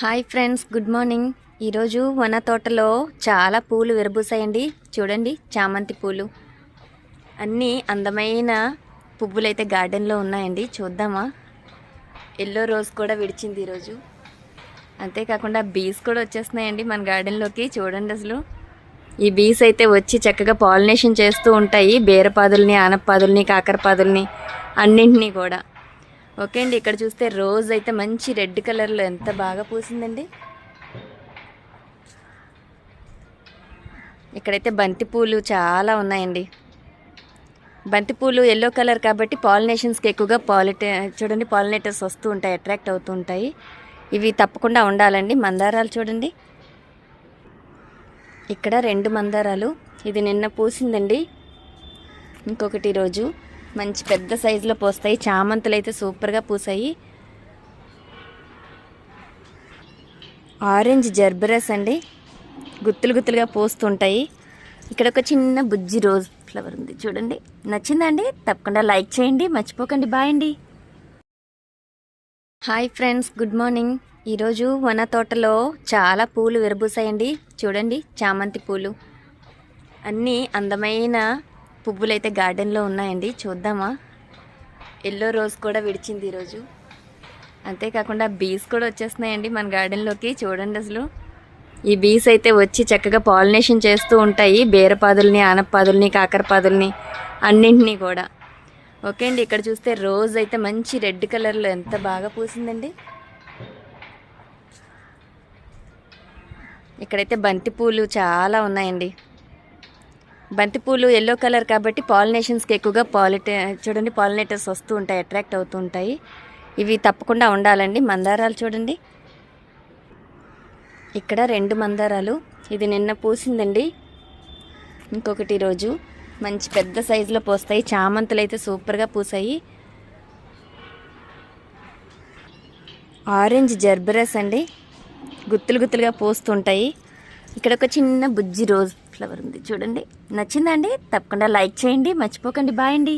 Hi friends good morning. ఈరోజు మన తోటలో చాలా పూలు విరబూసాయండి. చూడండి చామంతి పూలు. అన్నీ అందమైన పువ్వులు అయితే గార్డెన్లో ఉన్నాయండి. చూద్దామా? ఎల్లో రోజ్ కూడా విడిచింది ఈరోజు. అంతేకాకుండా బీస్ కూడా వచ్చేస్తున్నాయండి మన గార్డెన్లోకి. చూడండి అసలు. ఈ బీస్ అయితే వచ్చి చక్కగా పాలినేషన్ చేస్తూ ఉంటాయి. బీరపాదుల్ని ఆనపాదుల్ని కాకరపాదుల్ని అన్నింటినీ కూడా. ఓకే అండి ఇక్కడ చూస్తే రోజ్ అయితే మంచి రెడ్ కలర్లో ఎంత బాగా పూసిందండి. ఇక్కడైతే బంతిపూలు చాలా ఉన్నాయండి. బంతిపూలు ఎల్లో కలర్ కాబట్టి పాలినేషన్స్కి ఎక్కువగా పాలిటే చూడండి పాలినేటర్స్ వస్తూ ఉంటాయి అట్రాక్ట్ అవుతూ ఉంటాయి. ఇవి తప్పకుండా ఉండాలండి మందారాలు చూడండి. ఇక్కడ రెండు మందారాలు. ఇది నిన్న పూసిందండి. ఇంకొకటి రోజు. మంచి పెద్ద సైజులో పోస్తాయి. చామంతులు అయితే సూపర్గా పూసాయి. ఆరెంజ్ జర్బరస్ అండి. గుత్తులు గుత్తులుగా పోస్తుంటాయి. ఇక్కడ ఒక చిన్న బుజ్జి రోజ్ ఫ్లవర్ ఉంది. చూడండి. నచ్చిందండి? తప్పకుండా లైక్ చేయండి. మర్చిపోకండి. బాయ్ అండి. Hi friends. Good morning. ఈరోజు మన తోటలో చాలా పూలు విరబూసాయండి. చూడండి. చామంతి పూలు. అన్నీ అందమైన పువ్వులు అయితే గార్డెన్లో ఉన్నాయండి. చూద్దామా? ఎల్లో రోజ్ కూడా విడిచింది ఈరోజు. అంతేకాకుండా బీస్ కూడా వచ్చేస్తున్నాయండి మన గార్డెన్లోకి చూడండి అసలు. ఈ బీస్ అయితే వచ్చి చక్కగా పాలినేషన్ చేస్తూ ఉంటాయి. బీరపాదుల్ని ఆనపాదుల్ని కాకరపాదుల్ని అన్నింటినీ కూడా. ఓకే అండి ఇక్కడ చూస్తే రోజ్ అయితే మంచి రెడ్ కలర్లో ఎంత బాగా పూసిందండి. ఇక్కడైతే బంతి పూలు చాలా ఉన్నాయండి. బంతిపూలు ఎల్లో కలర్ కాబట్టి పాలినేషన్స్కి ఎక్కువగా పాలిటే చూడండి పాలినేటర్స్ వస్తూ ఉంటాయి అట్రాక్ట్ అవుతూ ఉంటాయి. ఇవి తప్పకుండా ఉండాలండి. మందారాలు చూడండి. ఇక్కడ రెండు మందారాలు. ఇది నిన్న పూసిందండి. ఇంకొకటి రోజు మంచి పెద్ద సైజులో పోస్తాయి. చామంతులు అయితే సూపర్గా పూసాయి. ఆరెంజ్ జర్బరస్ అండి. గుత్తులు గుత్తులుగా పూస్తుంటాయి. ఇక్కడ ఒక చిన్న బుజ్జి రోజు ఫ్లవర్ ఉంది. చూడండి. నచ్చిందా అండి? తప్పకుండా లైక్ చేయండి. మర్చిపోకండి. బాయ్ అండి.